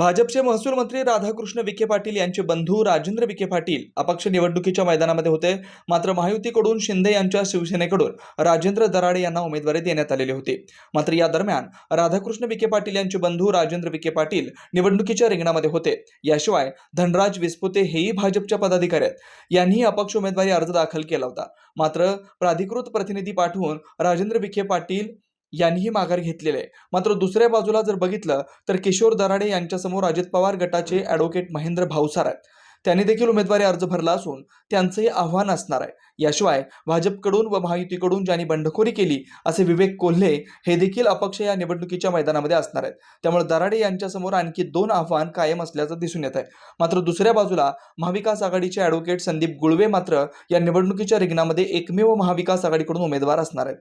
भाजपचे महसूल मंत्री राधाकृष्ण विखे पाटील यांचे बंधू राजेंद्र विखे पाटील अपक्ष निवडणुकीच्या मैदानामध्ये होते. मात्र महायुतीकडून शिंदे यांच्या शिवसेनेकडून राजेंद्र दराडे यांना उमेदवारी देण्यात आलेली होती. मात्र या दरम्यान राधाकृष्ण विखे पाटील यांचे बंधू राजेंद्र विखे पाटील निवडणुकीच्या रिंगणामध्ये होते. याशिवाय धनराज विस्पुते हेही भाजपच्या पदाधिकारी आहेत. यांनीही अपक्ष उमेदवारी अर्ज दाखल केला होता. मात्र प्राधिकृत प्रतिनिधी पाठवून राजेंद्र विखे पाटील यांनीही माघार घेतलेली आहे. मात्र दुसऱ्या बाजूला जर बघितलं तर किशोर दराडे यांच्यासमोर अजित पवार गटाचे ॲडव्होकेट महेंद्र भावसार आहेत. त्यांनी देखील उमेदवारी अर्ज भरला असून त्यांचंही आव्हान असणार आहे. याशिवाय भाजपकडून व महायुतीकडून ज्यांनी बंडखोरी केली असे विवेक कोल्हे हे देखील अपक्ष या निवडणुकीच्या मैदानामध्ये असणार आहेत. त्यामुळे दराडे यांच्यासमोर आणखी दोन आव्हान कायम असल्याचं दिसून येत आहे. मात्र दुसऱ्या बाजूला महाविकास आघाडीचे ॲडव्होकेट संदीप गुळवे मात्र या निवडणुकीच्या रिंगणामध्ये एकमेव महाविकास आघाडीकडून उमेदवार असणार आहेत.